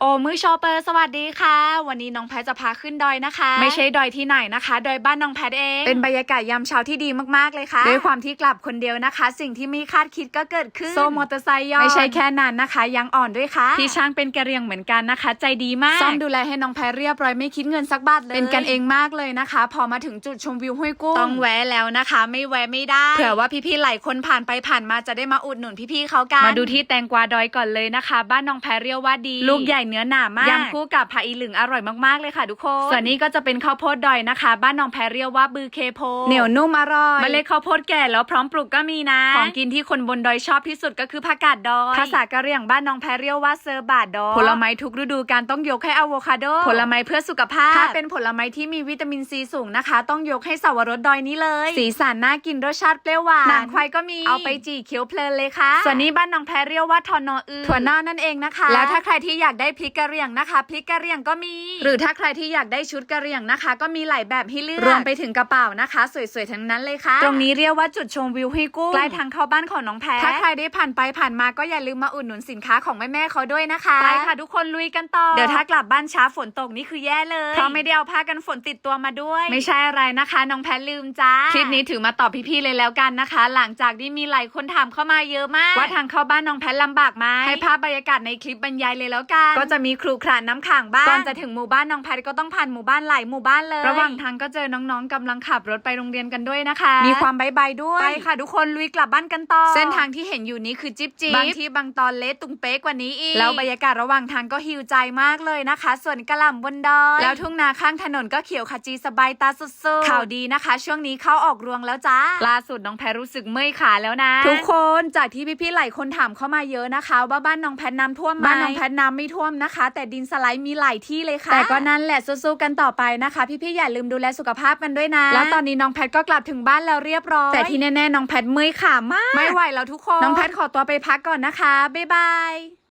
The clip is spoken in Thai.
โอ้มือชอเปอร์สวัสดีค่ะ วันนี้น้องแพทจะพาขึ้นดอยนะคะ ไม่ใช่ดอยที่ไหนนะคะ ดอยบ้านน้องแพทเอง เป็นบรรยากาศยามเช้าที่ดีมากๆเลยค่ะด้วยความที่กลับคนเดียวนะคะ สิ่งที่ไม่คาดคิดก็เกิดขึ้น โซมอเตอร์ไซค์ย้อนไม่ใช่แค่นั้นนะคะ ยังอ่อนด้วยค่ะพี่ช่างเป็นกระเรียงเหมือนกันนะคะ ใจดีมากซ่อมดูแลให้น้องแพทเรียบร้อยไม่คิดเงินสักบาทเลยเป็นกันเองมากเลยนะคะ พอมาถึงจุดชมวิวห้วยกุ้งต้องแวะแล้วนะคะ ไม่แวะไม่ได้เผื่อว่าพี่ๆหลายคนผ่านไปผ่านมาจะได้มาอุดหนุนพี่ๆเขากันมาดูที่แตงกวาดอยก่อนเลยนะคะ บ้านน้องแพรเรียวว่าดีลูกใหญ่เนื้อหนามากยำคู่กับผักอีหลึงอร่อยมากๆเลยค่ะทุกคนส่วนนี้ก็จะเป็นข้าวโพดดอยนะคะ บ้านน้องแพรเรียวว่าบือเคโพเหนียวนุ่มอร่อยเมล็ดข้าวโพดแก่แล้วพร้อมปลูกก็มีนะของกินที่คนบนดอยชอบที่สุดก็คือผักกาดดอยภาษากะเหรี่ยงบ้านน้องแพรเรียวว่าเซอร์บาดดอยผลไม้ทุกฤดูกาลต้องยกให้อะโวคาโดผลไม้เพื่อสุขภาพถ้าเป็นผลไม้ที่มีวิตามินซีสูงนะคะ ต้องยกให้สวรสดอยนี้เลย สีสันน่ากินรสชาติเปรี้ยวหวานหนังควายก็มีเอาไปจี่เคี้ยวเพลินเลยค่ะส่วนนี้บ้านน้องแพรเรียวว่าทอนออือถั่วเน่านั่นเองนะคะ แล้วถ้าใครที่อยากได้พริกกะเหรี่ยงนะคะ พริกกะเหรี่ยงก็มี หรือถ้าใครที่อยากได้ชุดกะเหรี่ยงนะคะ ก็มีหลายแบบให้เลือกรวมไปถึงกระเป๋านะคะ สวยๆทั้งนั้นเลยค่ะ ตรงนี้เรียกว่าจุดชมวิวห้วยกุ้งใกล้ทางเข้าบ้านของน้องแพรถ้าใครได้ผ่านไปผ่านมาก็อย่าลืมมาอุดหนุนสินค้าของแม่ๆเขาด้วยนะคะไปค่ะทุกคนลุยกันต่อเดี๋ยวถ้ากลับบ้านช้าฝนตกนี่คือแย่เลยเพราะไม่ได้เอาผ้ากันฝนติดตัวมาด้วย ไม่ใช่อะไรนะคะน้องแพรลืมจ้าคลิปนี้ถือมาตอบพี่ๆเลยแล้วกันนะคะ หลังจากที่มีหลายคนถามเข้ามาเยอะมาก ว่าทางเข้าบ้านน้องแพรลำบากไหมให้ภาพบรรยากาศในคลิปบรรยายเลยแล้วกันก็จะมีครูขรานน้ำขังบ้างก่อนจะถึงหมู่บ้านน้องแพรก็ต้องผ่านหมู่บ้านหลายหมู่บ้านเลย ระหว่างทางก็เจอน้องๆกำลังขับรถไปโรงเรียนกันด้วยนะคะ มีความบายบายด้วยไปค่ะทุกคนลุยกลับบ้านกันต่อ เส้นทางที่เห็นอยู่นี้คือจิ๊บจิ๊บบางที่บางตอนเละตุงเป๊กกว่านี้อีกแล้วบรรยากาศระหว่างทางก็ฮิวใจมากเลยนะคะ ส่วนกระหล่ำบนดอยแล้วทุ่งนาข้างถนนก็เขียวขจีสบายตาสุดๆข่าวดีนะคะ ช่วงนี้เข้าออกรวงแล้วจ้าล่าสุดน้องแพรรู้สึกเมื่อยขาแล้วนะ ทุกคนจากที่พี่ๆหลายคนถามเข้ามาเยอะนะคะ ว่าบ้านน้องแพทน้ำท่วมไหมบ้านน้องแพทน้ำไม่ท่วมนะคะ แต่ดินสไลด์มีหลายที่เลยค่ะ แต่ก็นั่นแหละสู้ๆกันต่อไปนะคะ พี่ๆอย่าลืมดูแลสุขภาพกันด้วยนะ แล้วตอนนี้น้องแพทก็กลับถึงบ้านแล้วเรียบร้อย แต่ที่แน่ๆน้องแพทเมื่อยขามาก ไม่ไหวแล้วทุกคน น้องแพทขอตัวไปพักก่อนนะคะ บ๊ายบาย